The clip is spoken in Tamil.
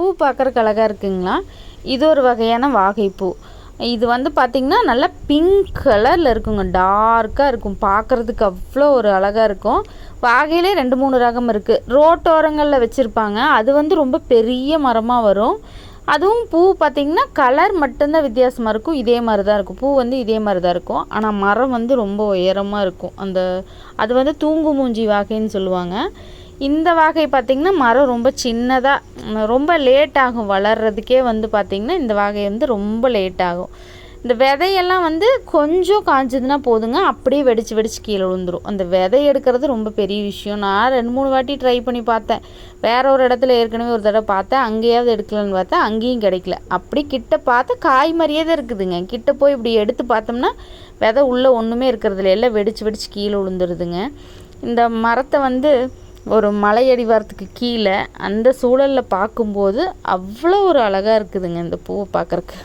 பூ பார்க்குறக்கு அழகாக இருக்குங்களா? இது ஒரு வகையான வாகைப்பூ. இது வந்து பார்த்திங்கன்னா நல்லா பிங்க் கலரில் இருக்குங்க. டார்க்காக இருக்கும். பார்க்குறதுக்கு அவ்வளோ ஒரு அழகாக இருக்கும். வாகையிலே ரெண்டு மூணு ரகம் இருக்குது ரோட்டோரங்களில் வச்சுருப்பாங்க. அது வந்து ரொம்ப பெரிய மரமாக வரும். அதுவும் பூ பார்த்திங்கன்னா கலர் மட்டும்தான் வித்தியாசமாக இருக்கும். இதே மாதிரி தான் இருக்கும். பூ வந்து இதே மாதிரி தான் இருக்கும். ஆனால் மரம் வந்து ரொம்ப உயரமாக இருக்கும். அந்த அது வந்து தூங்கு மூஞ்சி வாகைன்னு சொல்லுவாங்க. இந்த வகை பார்த்திங்கன்னா மரம் ரொம்ப சின்னதாக ரொம்ப லேட் ஆகும் வளர்கிறதுக்கே வந்து பார்த்திங்கன்னா இந்த வகை வந்து ரொம்ப லேட் ஆகும். இந்த விதையெல்லாம் வந்து கொஞ்சம் காஞ்சதுன்னா போதுங்க அப்படியே வெடிச்சு வெடிச்சு கீழே விழுந்துரும். அந்த விதை எடுக்கிறது ரொம்ப பெரிய விஷயம். நான் ரெண்டு மூணு வாட்டி ட்ரை பண்ணி பார்த்தேன். வேற ஒரு இடத்துல ஏற்கனவே ஒரு தடவை பார்த்தேன். அங்கேயாவது எடுக்கலான்னு பார்த்தேன். அங்கேயும் கிடைக்கல. அப்படி கிட்ட பார்த்தா காய் மாதிரியே தான் இருக்குதுங்க. கிட்ட போய் இப்படி எடுத்து பார்த்தோம்னா விதை உள்ளே ஒன்றுமே இருக்கிறதுல எல்லாம் வெடிச்சு வெடிச்சு கீழே விழுந்துருதுங்க. இந்த மரத்தை வந்து ஒரு மலையடிவாரத்துக்கு கீழே அந்த சூழலில் பார்க்கும்போது அவ்வளோ ஒரு அழகாக இருக்குதுங்க இந்த பூவை பார்க்குறக்கு